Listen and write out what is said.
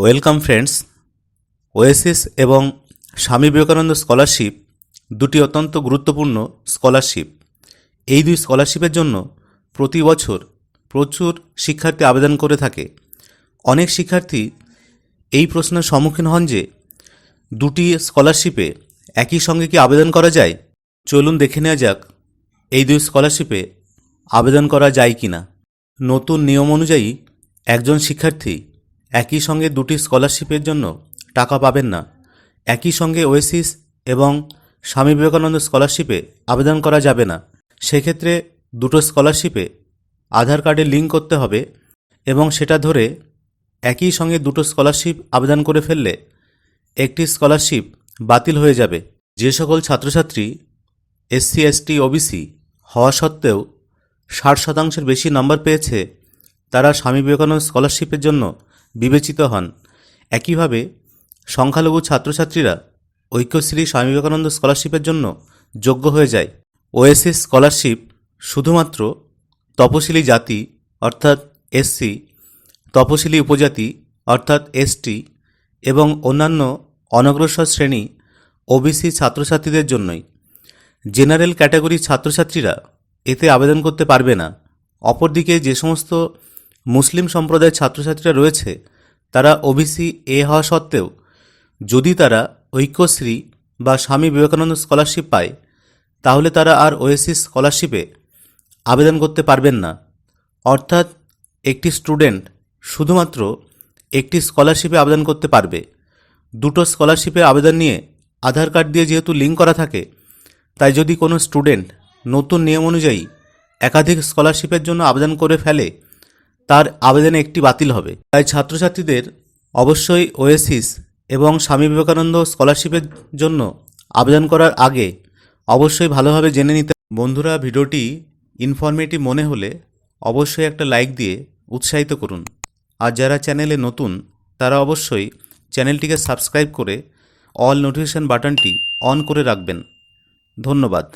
Welcome friends. Oasis এবং Swami Vivekananda scholarship দুটি অত্যন্ত গুরুত্বপূর্ণ স্কলারশিপ। এই দুই স্কলারশিপের জন্য প্রতি বছর প্রচুর শিক্ষার্থী আবেদন করে থাকে। অনেক শিক্ষার্থী এই প্রশ্নের সম্মুখীন হন যে, দুটি স্কলারশিপে একই সঙ্গে কি আবেদন করা যায়? চলুন দেখে নেওয়া যাক, এই দুই স্কলারশিপে আবেদন করা যায় কি না নতুন নিয়ম অনুযায়ী একজন শিক্ষার্থী একই সঙ্গে দুটি স্কলারশিপের জন্য টাকা পাবেন না। একই সঙ্গে ওয়েসিস এবং স্বামী বিবেকানন্দ স্কলারশিপে আবেদন করা যাবে না। সেক্ষেত্রে দুটো স্কলারশিপে আধার কার্ডে লিঙ্ক করতে হবে এবং সেটা ধরে একই সঙ্গে দুটো স্কলারশিপ আবেদন করে ফেললে একটি স্কলারশিপ বাতিল হয়ে যাবে। যে সকল ছাত্রছাত্রী এসসি, এসটি, ওবিসি হওয়া সত্ত্বেও ষাট শতাংশের বেশি নম্বর পেয়েছে, তারা স্বামী বিবেকানন্দ স্কলারশিপের জন্য বিবেচিত হন। একইভাবে, সংখ্যালঘু ছাত্রছাত্রীরা ঐক্যশ্রী স্বামী বিবেকানন্দ স্কলারশিপের জন্য যোগ্য হয়ে যায়। ওএসএস স্কলারশিপ শুধুমাত্র তপশিলি জাতি, অর্থাৎ এসসি তপশিলি উপজাতি, অর্থাৎ এসটি এবং অন্যান্য অনগ্রসর শ্রেণি ওবিসি ছাত্রছাত্রীদের জন্যই। জেনারেল ক্যাটাগরির ছাত্রছাত্রীরা এতে আবেদন করতে পারবে না। অপরদিকে যে সমস্ত মুসলিম সম্প্রদায়ের ছাত্রছাত্রীরা রয়েছে, তারা ওবিসি এ হওয়া সত্ত্বেও যদি তারা ঐক্যশ্রী বা স্বামী বিবেকানন্দ স্কলারশিপ পায়, তাহলে তারা আর ওএসিস স্কলারশিপে আবেদন করতে পারবেন না। অর্থাৎ একটি স্টুডেন্ট শুধুমাত্র একটি স্কলারশিপে আবেদন করতে পারবে। দুটো স্কলারশিপে আবেদন নিয়ে আধার কার্ড দিয়ে যেহেতু লিঙ্ক করা থাকে, তাই যদি কোনো স্টুডেন্ট নতুন নিয়ম অনুযায়ী একাধিক স্কলারশিপের জন্য আবেদন করে ফেলে তার আবেদনে একটি বাতিল হবে। তাই ছাত্রছাত্রীদের অবশ্যই ওয়েসিস এবং স্বামী বিবেকানন্দ স্কলারশিপের জন্য আবেদন করার আগে অবশ্যই ভালোভাবে জেনে নিতে বন্ধুরা, ভিডিওটি ইনফরমেটিভ মনে হলে অবশ্যই একটা লাইক দিয়ে উৎসাহিত করুন। আর যারা চ্যানেলে নতুন, তারা অবশ্যই চ্যানেলটিকে সাবস্ক্রাইব করে অল নোটিফিকেশন বাটনটি অন করে রাখবেন। ধন্যবাদ।